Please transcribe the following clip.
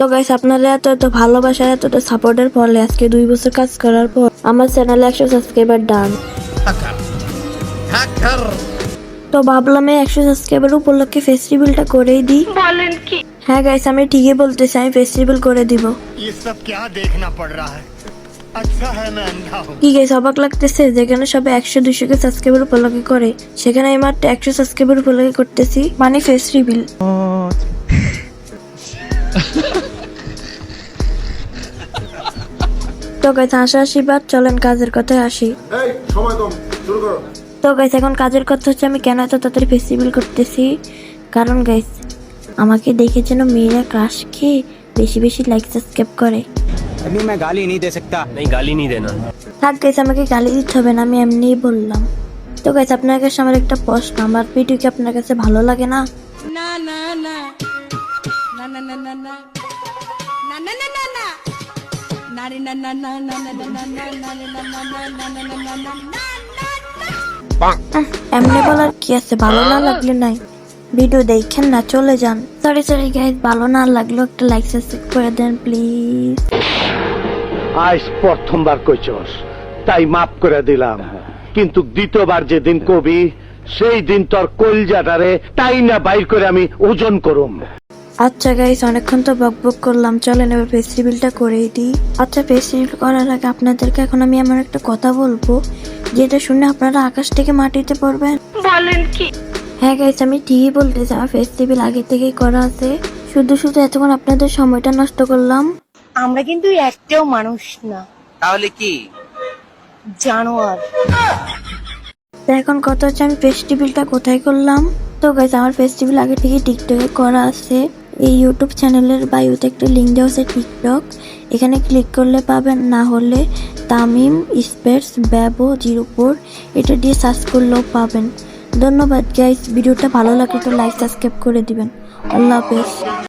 তো গাইস আপনারা এত এত ভালোবাসা এত সাপোর্টের ফলে আজকে দুই বছর কাজ করার পর আমার চ্যানেলে একশো সাবস্ক্রাইবার ডান। তো ভাবলাম এই একশো সাবস্ক্রাইবার উপলক্ষে ফেস্টিভ্যালটা করেই দিই। হ্যাঁ গাইস আমি ঠিকই বলতেছি আমি ফেস্টিভ্যাল করে দিব। কি গাইস অবাক লাগতেছে যেখানে সবে একশো দুশো কে সাবস্ক্রাইবার উপলক্ষে করে সেখানে আমি মাত্র একশো সাবস্ক্রাইবার উপলক্ষে করতেছি। মানে ফেস্টিভ্যাল তো গাইস হাসা হাসি বাদ চলেন কাজের কথায় আসি এই সময় কম শুরু করো তো গাইস এখন কাজের কথা হচ্ছে আমি কেন এত তাড়াতাড়ি ফেস্টিভ্যাল করতেছি কারণ গাইস আমাকে দেখে যেন মেয়েরা ক্রাশ খেয়ে বেশি বেশি লাইক সাবস্ক্রাইব করে अभी मैं गाली नहीं दे सकता नहीं गाली नहीं देना থাক গাইস আমাকে গালি দিতে হবে না আমি এমনিই বললাম তো গাইস আপনার কাছে আমার একটা প্রশ্ন আমার ভিডিও কি আপনার কাছে ভালো লাগে না না না না না না নারী না না না না না না না না নারী না না না না না না না না না এমনি বলার কি আছে ভালো না লাগলে নাই ভিডিও দেখেন না চলে যান সরি সরি গাইস ভালো না লাগল একটা লাইক সাবস্ক্রাইব করে দেন প্লিজ আজ প্রথমবার কইছস তাই মাফ করে দিলাম কিন্তু দ্বিতীয়বার যেদিন কবি সেই দিন তোর কলজাটারে তাই না বাইর করে আমি ওজন করুম আচ্ছা গাইস অনেকক্ষণ তো বক বক করলাম। চলেন এবার ফেস্টিভ্যালটা করেই দিই। আচ্ছা ফেস্টিভ্যাল করার আগে আপনাদেরকে এখন আমি এমন একটা কথা বলব যেটা শুনে আপনারা আকাশ থেকে মাটিতে পড়বেন। বলেন কি? হ্যাঁ গাইস আমি ঠিকই বলতেছি আমার ফেস্টিভ্যাল আগে থেকেই করা আছে। শুধু শুধু এতক্ষণ আপনাদের সময়টা নষ্ট করলাম। আমরা কিন্তু একটাও মানুষ না। তাহলে কি? জানোয়ার। তো এখন কথা হচ্ছে আমি ফেস্টিভ্যালটা কোথায় করলাম? তো গাইস আমার ফেস্টিভ্যাল আগে থেকে টিকটকে করা আছে। এই ইউটিউব চ্যানেলের বায়ুতে একটা লিঙ্ক দেওয়া আছে টিকটক এখানে ক্লিক করলে পাবেন, না হলে তামিম স্পেস ব্যাবো জিরো ফোর এটা দিয়ে সার্চ করলেও পাবেন। ধন্যবাদ গাইস ভিডিওটা ভালো লাগলে তো লাইক সাবস্ক্রাইব করে দিবেন। আল্লাহ হাফেজ।